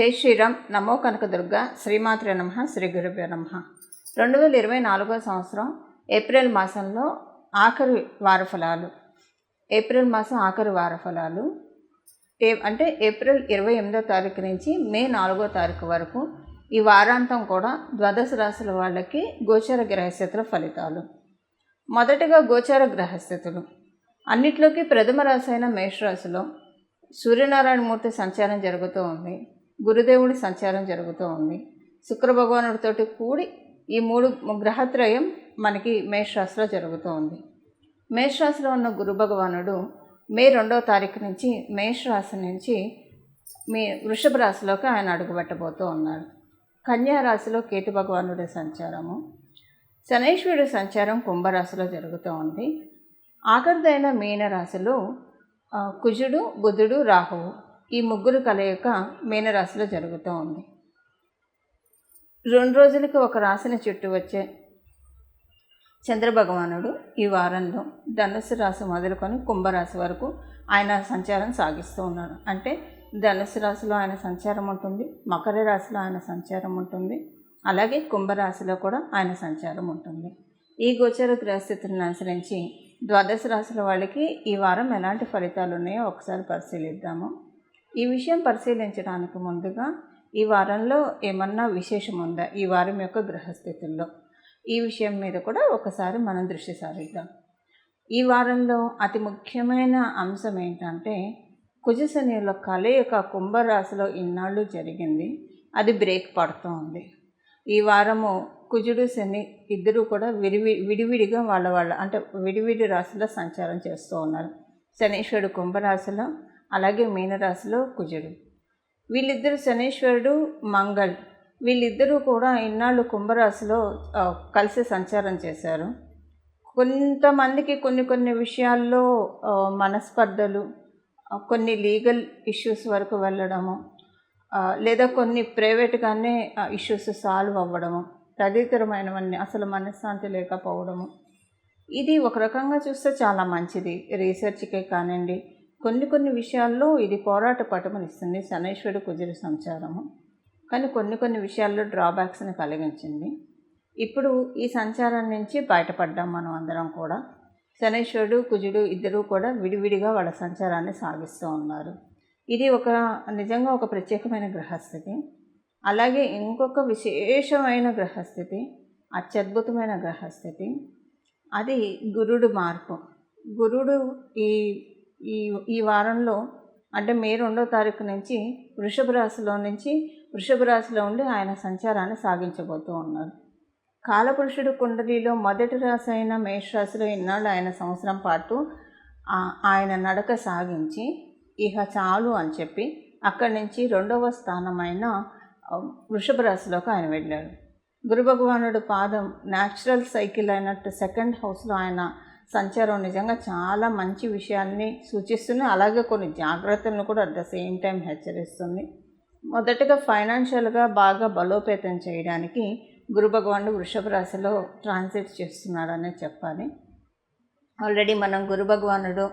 జై శ్రీరామ్. నమో కనకదుర్గ. శ్రీమాత్రే నమ. శ్రీ గురుభ్య నమ. రెండు వేల ఇరవై నాలుగో సంవత్సరం ఏప్రిల్ మాసంలో ఆఖరి వార ఫలాలు ఏప్రిల్ మాసం ఆఖరి వార ఫలాలు ఏ అంటే ఏప్రిల్ ఇరవై ఎనిమిదో తారీఖు నుంచి మే నాలుగో తారీఖు వరకు ఈ వారాంతం కూడా ద్వాదశ రాశుల వాళ్ళకి గోచర గ్రహస్థితుల ఫలితాలు. మొదటగా గోచర గ్రహస్థితులు. అన్నిట్లోకి ప్రథమ రాశి అయిన మేషరాశిలో సూర్యనారాయణ మూర్తి సంచారం జరుగుతూ ఉంది. గురుదేవుడి సంచారం జరుగుతూ ఉంది. శుక్రభగవానుడితోటి కూడి ఈ మూడు గ్రహత్రయం మనకి మేషరాశిలో జరుగుతూ ఉంది. మేషరాశిలో ఉన్న గురు భగవానుడు మే రెండవ తారీఖు నుంచి మేషరాశి నుంచి మీ వృషభ రాశిలోకి ఆయన అడుగుపెట్టబోతూ ఉన్నాడు. కన్యా రాశిలో కేతు భగవానుడి సంచారము శనైశ్వరుడి సంచారం కుంభరాశిలో జరుగుతూ ఉంది. ఆఖరిదైన మీన రాశిలో కుజుడు బుధుడు రాహువు. ఈ ముగ్గురు కలయిక మీనరాశిలో జరుగుతూ ఉంది. రెండు రోజులకి ఒక రాశిని చుట్టూ వచ్చే చంద్రభగవానుడు ఈ వారంలో ధనుసు రాశి మొదలుకొని కుంభరాశి వరకు ఆయన సంచారం సాగిస్తూ ఉన్నాడు అంటే ధనుసు రాశిలో ఆయన సంచారం ఉంటుంది మకర రాశిలో ఆయన సంచారం ఉంటుంది అలాగే కుంభరాశిలో కూడా ఆయన సంచారం ఉంటుంది. ఈ గోచర గ్రహస్థితులను అనుసరించి ద్వాదశ రాశుల వాళ్ళకి ఈ వారం ఎలాంటి ఫలితాలు ఉన్నాయో ఒకసారి పరిశీలిద్దాము. ఈ విషయం పరిశీలించడానికి ముందుగా ఈ వారంలో ఏమన్నా విశేషం ఉందా ఈ వారం యొక్క గ్రహస్థితుల్లో ఈ విషయం మీద కూడా ఒకసారి మనం దృష్టి సారిద్దాం. ఈ వారంలో అతి ముఖ్యమైన అంశం ఏంటంటే కుజశనిల కలయిక కుంభరాశిలో ఇన్నాళ్ళు జరిగింది. అది బ్రేక్ పడుతూ ఉంది ఈ వారము కుజుడు శని ఇద్దరు కూడా విడివి విడివిడిగా వాళ్ళ వాళ్ళ అంటే విడివిడి రాశిలో సంచారం చేస్తూ ఉన్నారు. శనీశ్వరుడు కుంభరాశిలో అలాగే మీనరాశిలో కుజుడు. వీళ్ళిద్దరు శనీశ్వరుడు మంగళ్. వీళ్ళిద్దరూ కూడా ఇన్నాళ్ళు కుంభరాశిలో కలిసి సంచారం చేశారు. కొంతమందికి కొన్ని కొన్ని విషయాల్లో మనస్పర్ధలు కొన్ని లీగల్ ఇష్యూస్ వరకు వెళ్ళడము లేదా కొన్ని ప్రైవేట్గానే ఇష్యూస్ సాల్వ్ అవ్వడము తదితరమైనవన్నీ అసలు మనశ్శాంతి లేకపోవడము. ఇది ఒక రకంగా చూస్తే చాలా మంచిది. రీసెర్చ్కే కానివ్వండి కొన్ని కొన్ని విషయాల్లో ఇది పోరాట పటమనిస్తుంది. శనైశ్వరుడు కుజుడు సంచారము. కానీ కొన్ని కొన్ని విషయాల్లో డ్రాబ్యాక్స్ని కలిగించింది. ఇప్పుడు ఈ సంచారం నుంచి బయటపడ్డాం మనం అందరం కూడా. శనైశ్వరుడు కుజుడు ఇద్దరూ కూడా విడివిడిగా వాళ్ళ సంచారాన్ని సాగిస్తూ ఉన్నారు. ఇది ఒక నిజంగా ఒక ప్రత్యేకమైన గ్రహస్థితి. అలాగే ఇంకొక విశేషమైన గ్రహస్థితి అత్యద్భుతమైన గ్రహస్థితి. అది గురుడు మార్పు. గురుడు ఈ ఈ ఈ వారంలో అంటే మే రెండో తారీఖు నుంచి వృషభ రాశిలో నుంచి వృషభ రాశిలో ఉండి ఆయన సంచారాన్ని సాగించబోతూ ఉన్నారు. కాలపురుషుడు కుండలిలో మొదటి రాశి అయిన మేషరాశిలో ఇన్నాళ్ళు ఆయన సంవత్సరం పాటు ఆయన నడక సాగించి ఇహ చాలు అని చెప్పి అక్కడి నుంచి రెండవ స్థానమైన వృషభ రాశిలోకి ఆయన వెళ్ళాడు. గురు భగవానుడు పాదం న్యాచురల్ సైకిల్ అయినట్టు సెకండ్ హౌస్లో ఆయన సంచారం నిజంగా చాలా మంచి విషయాల్ని సూచిస్తుంది. అలాగే కొన్ని జాగ్రత్తలను కూడా అట్ ద సేమ్ టైం హెచ్చరిస్తుంది. మొదటగా ఫైనాన్షియల్గా బాగా బలోపేతం చేయడానికి గురు భగవానుడు వృషభ రాశిలో ట్రాన్సిట్ చేస్తున్నాడనే చెప్పాలి. ఆల్రెడీ మనం గురు భగవానుడు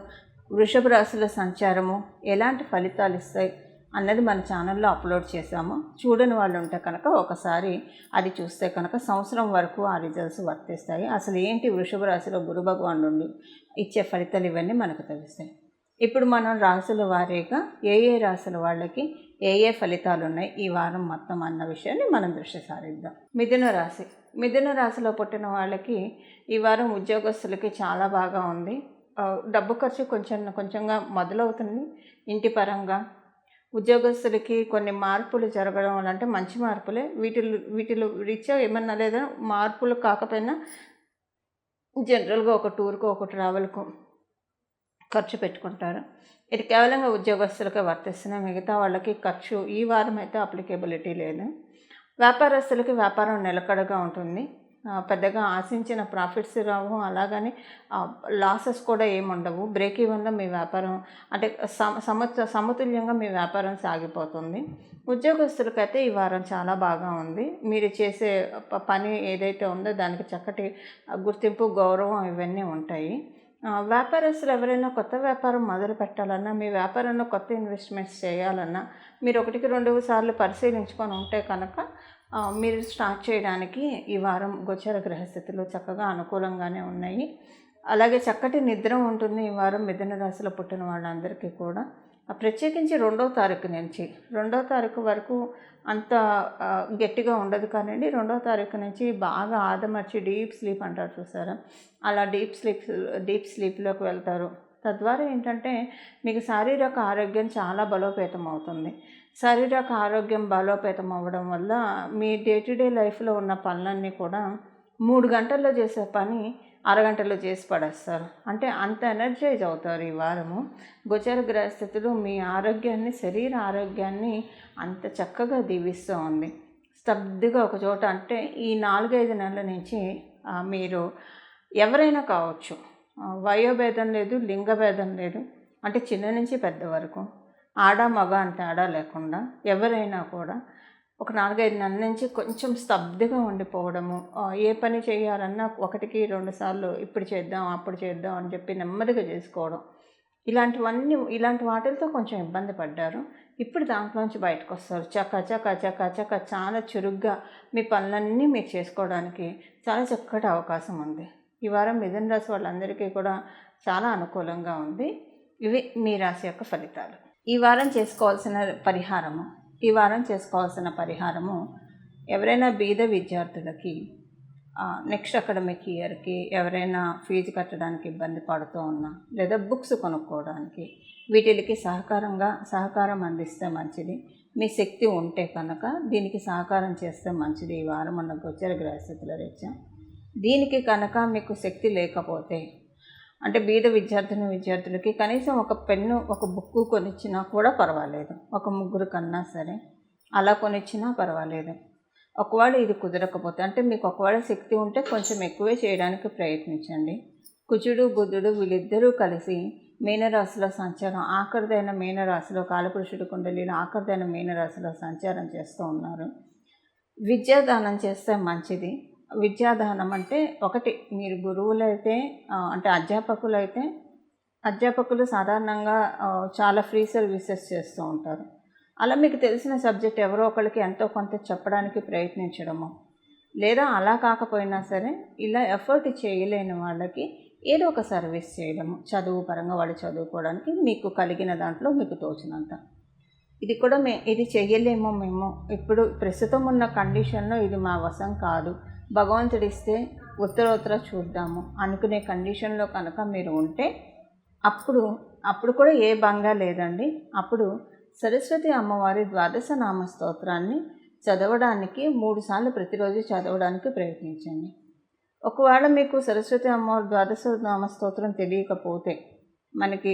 వృషభ రాశుల సంచారము ఎలాంటి ఫలితాలు ఇస్తాయి? అన్నది మన ఛానల్లో అప్లోడ్ చేశాము. చూడని వాళ్ళు ఉంటే కనుక ఒకసారి అది చూస్తే కనుక సంవత్సరం వరకు ఆ రిజల్ట్స్ వర్తిస్తాయి. అసలు ఏంటి వృషభ రాశిలో గురు భగవానుడు ఇచ్చే ఫలితాలు ఇవన్నీ మనకు తెలుస్తాయి. ఇప్పుడు మనం రాశుల వారీగా ఏ ఏ రాశుల వాళ్ళకి ఏ ఏ ఫలితాలు ఉన్నాయి ఈ వారం మొత్తం అన్న విషయాన్ని మనం దృష్టి సారిద్దాం. మిథున రాశి. మిథున రాశిలో పుట్టిన వాళ్ళకి ఈ వారం ఉద్యోగస్తులకి చాలా బాగా ఉంది. డబ్బు ఖర్చు కొంచెం కొంచెంగా మొదలవుతుంది. ఇంటి పరంగా ఉద్యోగస్తులకి కొన్ని మార్పులు జరగడం వల్ల అంటే మంచి మార్పులే. వీటిలో వీటిలో రీత్యా ఏమన్నా లేదా? మార్పులు కాకపోయినా జనరల్గా ఒక టూర్కో ఒక ట్రావెల్కు ఖర్చు పెట్టుకుంటారు. ఇది కేవలంగా ఉద్యోగస్తులకే వర్తిస్తున్నాయి మిగతా వాళ్ళకి ఖర్చు ఈ వారం అయితే అప్లికేబిలిటీ లేదు. వ్యాపారస్తులకి వ్యాపారం నిలకడగా ఉంటుంది. పెద్దగా ఆశించిన ప్రాఫిట్స్ రావు. అలాగని లాసెస్ కూడా ఏముండవు బ్రేక్ ఈవెన్లో మీ వ్యాపారం అంటే సమ సమతుల్యంగా మీ వ్యాపారం సాగిపోతుంది. ఉద్యోగస్తులకైతే ఈ వారం చాలా బాగా ఉంది. మీరు చేసే పని ఏదైతే ఉందో దానికి చక్కటి గుర్తింపు గౌరవం ఇవన్నీ ఉంటాయి. వ్యాపారస్తులు ఎవరైనా కొత్త వ్యాపారం మొదలు పెట్టాలన్నా మీ వ్యాపారంలో కొత్త ఇన్వెస్ట్మెంట్స్ చేయాలన్నా మీరు ఒకటికి రెండు సార్లు పరిశీలించుకొని ఉంటే కనుక మీరు స్టార్ట్ చేయడానికి ఈ వారం గోచర గ్రహస్థితులు చక్కగా అనుకూలంగానే ఉన్నాయి. అలాగే చక్కటి నిద్ర ఉంటుంది ఈ వారం మిథున రాశిలో పుట్టిన వాళ్ళందరికీ కూడా. ప్రత్యేకించి రెండో తారీఖు నుంచి రెండో తారీఖు వరకు అంత గట్టిగా ఉండదు కానివ్వండి రెండో తారీఖు నుంచి బాగా ఆదమర్చి డీప్ స్లీప్ అంటారు చూసారా? అలా డీప్ స్లీప్ డీప్ స్లీప్లోకి వెళ్తారు. తద్వారా ఏంటంటే మీకు శారీరక ఆరోగ్యం చాలా బలోపేతం అవుతుంది శారీరక ఆరోగ్యం బలోపేతం అవ్వడం వల్ల మీ డే టు డే లైఫ్లో ఉన్న పనులన్నీ కూడా మూడు గంటల్లో చేసే పని అరగంటలో చేసి పడేస్తారు. అంటే అంత ఎనర్జైజ్ అవుతారు ఈ వారము. గోచర గ్రహస్థితులు మీ ఆరోగ్యాన్ని శరీర ఆరోగ్యాన్ని అంత చక్కగా దీవిస్తూ ఉంది. స్తబ్దుగా ఒక చోట అంటే ఈ నాలుగైదు నెలల నుంచి మీరు ఎవరైనా కావచ్చు వయోభేదం లేదు లింగ భేదం లేదు. అంటే చిన్న నుంచి పెద్ద వరకు. ఆడ మగ అని తేడా లేకుండా ఎవరైనా కూడా ఒక నాలుగైదు నెలల నుంచి కొంచెం స్తబ్దుగా ఉండిపోవడము ఏ పని చేయాలన్నా ఒకటికి రెండు సార్లు ఇప్పుడు చేద్దాం అప్పుడు చేద్దాం అని చెప్పి నెమ్మదిగా చేసుకోవడం. ఇలాంటివన్నీ ఇలాంటి వాటితో కొంచెం ఇబ్బంది పడ్డారు. ఇప్పుడు దాంట్లోంచి బయటకు వస్తారు. చక్క చక్క చక్క చక్క చాలా చురుగ్గా మీ పనులన్నీ మీరు చేసుకోవడానికి చాలా చక్కటి అవకాశం ఉంది. ఈ వారం మిథున రాశి వాళ్ళందరికీ కూడా చాలా అనుకూలంగా ఉంది. ఇవి మీ రాశి యొక్క ఫలితాలు. ఈ వారం చేసుకోవాల్సిన పరిహారము ఈ వారం చేసుకోవాల్సిన పరిహారము ఎవరైనా బీద విద్యార్థులకి నెక్స్ట్ అకాడమిక్ ఇయర్కి ఎవరైనా ఫీజు కట్టడానికి ఇబ్బంది పడుతూ ఉన్నా లేదా బుక్స్ కొనుక్కోవడానికి వీటికి సహకారంగా సహకారం అందిస్తే మంచిది. మీ శక్తి ఉంటే కనుక దీనికి సహకారం చేస్తే మంచిది. ఈ వారం ఉన్న గోచర గ్రహస్థితుల రీత్యా దీనికి కనుక మీకు శక్తి లేకపోతే అంటే బీద విద్యార్థిని విద్యార్థులకి కనీసం ఒక పెన్ను ఒక బుక్ కొనిచ్చినా కూడా పర్వాలేదు. ఒక ముగ్గురు కన్నా సరే అలా కొనిచ్చినా పర్వాలేదు. ఒకవేళ ఇది కుదరకపోతే అంటే మీకు ఒకవేళ శక్తి ఉంటే కొంచెం ఎక్కువే చేయడానికి ప్రయత్నించండి. కుజుడు బుధుడు వీళ్ళిద్దరూ కలిసి మీనరాశిలో సంచారం ఆఖరిదైన మీనరాశిలో కాలపురుషుడు కుండలిలో ఆఖరిదైన మీనరాశిలో సంచారం చేస్తూ ఉన్నారు. విద్యాదానం చేస్తే మంచిది. విద్యాదానం అంటే ఒకటి. మీరు గురువులైతే అంటే అధ్యాపకులైతే అధ్యాపకులు సాధారణంగా చాలా ఫ్రీ సర్వీసెస్ చేస్తూ ఉంటారు. అలా మీకు తెలిసిన సబ్జెక్ట్ ఎవరో ఒకరికి ఎంతో కొంత చెప్పడానికి ప్రయత్నించడము లేదా అలా కాకపోయినా సరే ఇలా ఎఫర్ట్ చేయలేని వాళ్ళకి ఏదో ఒక సర్వీస్ చేయడము చదువు పరంగా వాళ్ళు చదువుకోవడానికి మీకు కలిగిన దాంట్లో మీకు తోచినంత. ఇది కూడా మే ఇది చేయలేము మేము. ఇప్పుడు ప్రస్తుతం ఉన్న కండిషన్లో ఇది మా వశం కాదు. భగవంతుడిస్తే ఉత్తరోత్తర చూద్దాము. అనుకునే కండిషన్లో కనుక మీరు ఉంటే అప్పుడు అప్పుడు కూడా ఏ బంగా లేదండి. అప్పుడు సరస్వతి అమ్మవారి ద్వాదశ నామ స్తోత్రాన్ని చదవడానికి మూడుసార్లు ప్రతిరోజు చదవడానికి ప్రయత్నించండి. ఒకవేళ మీకు సరస్వతి అమ్మవారి ద్వాదశ నామ స్తోత్రం తెలియకపోతే మనకి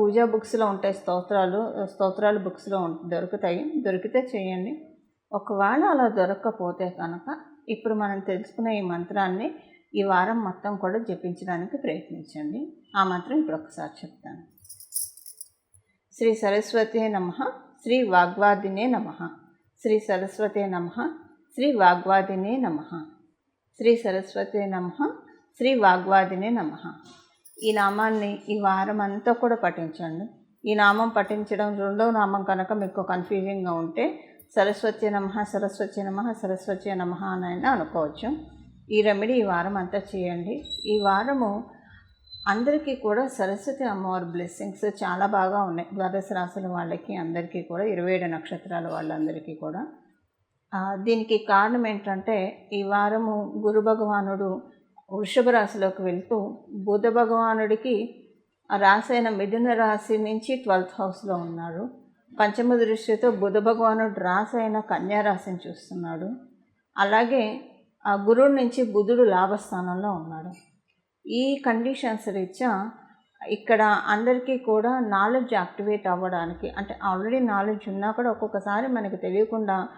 పూజా బుక్స్లో ఉంటాయి స్తోత్రాలు స్తోత్రాలు బుక్స్లో దొరుకుతాయి దొరికితే చేయండి. ఒకవేళ అలా దొరకకపోతే కనుక ఇప్పుడు మనం తెలుసుకున్న ఈ మంత్రాన్ని ఈ వారం మొత్తం కూడా జపించడానికి ప్రయత్నించండి. ఆ మంత్రం ఇప్పుడు ఒకసారి చెప్తాను. శ్రీ సరస్వతే నమ శ్రీ వాగ్వాదినే నమ. శ్రీ సరస్వతే నమ శ్రీ వాగ్వాదినే నమ. శ్రీ సరస్వతే నమ శ్రీ వాగ్వాదినే నమ. ఈ నామాన్ని ఈ వారం అంతా కూడా పఠించండి. ఈ నామం పఠించడం రెండో నామం కనుక మీకు కన్ఫ్యూజింగ్గా ఉంటే సరస్వతి నమ సరస్వతి నమ సరస్వతి నమ అని అనుకోవచ్చు. ఈ రెమెడీ ఈ వారం అంతా చేయండి. ఈ వారము అందరికీ కూడా సరస్వతి అమ్మవారి బ్లెస్సింగ్స్ చాలా బాగా ఉన్నాయి. ద్వాదశ రాసుల వాళ్ళకి అందరికీ కూడా ఇరవై ఏడు నక్షత్రాల వాళ్ళందరికీ కూడా. దీనికి కారణం ఏంటంటే ఈ వారము గురు భగవానుడు వృషభ రాశిలోకి వెళ్తూ బుధ భగవానుడికి రాసైన మిథున రాశి నుంచి ట్వెల్త్ హౌస్లో ఉన్నాడు పంచమ దృష్టితో బుధ భగవానుడు రాశి అయిన కన్యారాశిని చూస్తున్నాడు. అలాగే ఆ గురువు నుంచి బుధుడు లాభస్థానంలో ఉన్నాడు. ఈ కండిషన్స్ రీత్యా ఇక్కడ అందరికీ కూడా నాలెడ్జ్ యాక్టివేట్ అవ్వడానికి అంటే ఆల్రెడీ నాలెడ్జ్ ఉన్నా కూడా ఒక్కొక్కసారి మనకి తెలియకుండా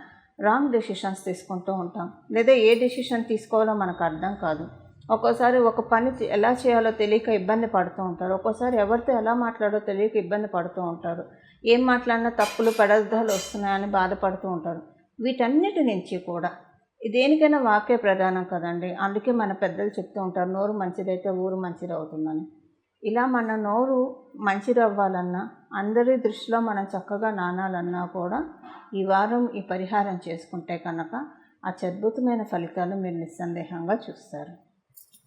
రాంగ్ డెసిషన్స్ తీసుకుంటూ ఉంటాం. లేదా ఏ డెసిషన్ తీసుకోవాలో మనకు అర్థం కాదు. ఒక్కోసారి ఒక పని ఎలా చేయాలో తెలియక ఇబ్బంది పడుతూ ఉంటారు. ఒక్కోసారి ఎవరితో ఎలా మాట్లాడో తెలియక ఇబ్బంది పడుతూ ఉంటారు. ఏం మాట్లాడినా తప్పులు పెడదాలు వస్తున్నాయని బాధపడుతూ ఉంటారు. వీటన్నిటి నుంచి కూడా దేనికైనా వాక్య ప్రధానం కదండి. అందుకే మన పెద్దలు చెప్తూ ఉంటారు నోరు మంచిదైతే ఊరు మంచిది అవుతుందని ఇలా మన నోరు మంచిది అవ్వాలన్నా అందరి దృష్టిలో మనం చక్కగా నానాలన్నా కూడా ఈ వారం ఈ పరిహారం చేసుకుంటే కనుక అత్యద్భుతమైన ఫలితాలు మీరు నిస్సందేహంగా చూస్తారు.